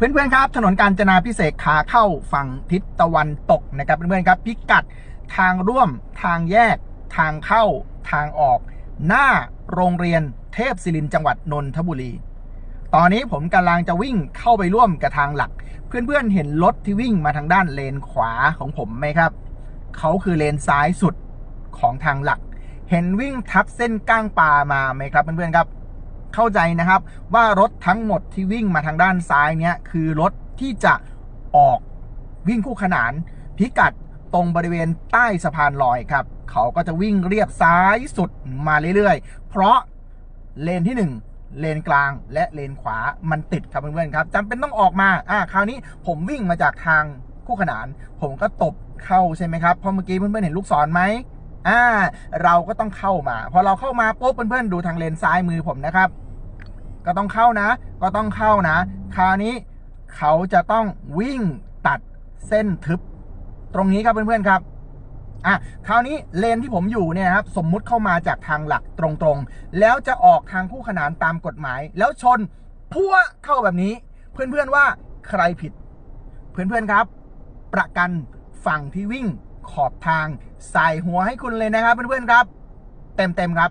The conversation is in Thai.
เพื่อนๆครับ ถนนกาญจนาพิเศษขาเข้าฝั่งทิศตะวันตกนะครับเพื่อนๆครับ พิกัดทางร่วมทางแยก ทางเข้าทางออก หน้าโรงเรียนเทพศิรินจังหวัดนนทบุรี ตอนนี้ผมกำลังจะวิ่งเข้าไปร่วมกับทางหลัก เพื่อนๆเห็นรถที่วิ่งมาทางด้านเลนขวาของผมไหมครับ เขาคือเลนซ้ายสุดของทางหลัก เห็นวิ่งทับเส้นก้างปลามาไหมครับเพื่อนๆครับ เข้าใจนะครับว่ารถทั้งหมดที่วิ่งมาทางด้านซ้ายเนี้ยคือรถที่จะออกวิ่งคู่ขนาน พิกัดตรงบริเวณใต้สะพานลอยครับ เขาก็จะวิ่งเรียบซ้ายสุดมาเรื่อยๆ เพราะเลนที่หนึ่งเลนกลางและเลนขวามันติดครับเพื่อนๆครับจำเป็นต้องออกมาอ่าคราวนี้ผมวิ่งมาจากทางคู่ขนาน ผมก็ตบเข้าใช่ไหมครับเพราะเมื่อกี้เพื่อนๆเห็นลูกศรไหม อ่า เราก็ต้องเข้ามา พอเราเข้ามาปุ๊บเพื่อนๆดูทางเลนซ้ายมือผมนะครับ ก็ต้องเข้านะ ก็ต้องเข้านะ คราวนี้เขาจะต้องวิ่งตัดเส้นทึบ ตรงนี้ครับเพื่อนๆครับอะคราวนี้เลนที่ผมอยู่เนี่ยครับ สมมุติเข้ามาจากทางหลักตรงๆ แล้วจะออกทางคู่ขนานตามกฎหมาย แล้วชนพัวเข้าแบบนี้ เพื่อนๆว่าใครผิด เพื่อนๆครับ ประกันฝั่งที่วิ่ง ขอบทางใส่หัวให้คุณเลยนะครับเพื่อนๆครับ เต็มๆครับ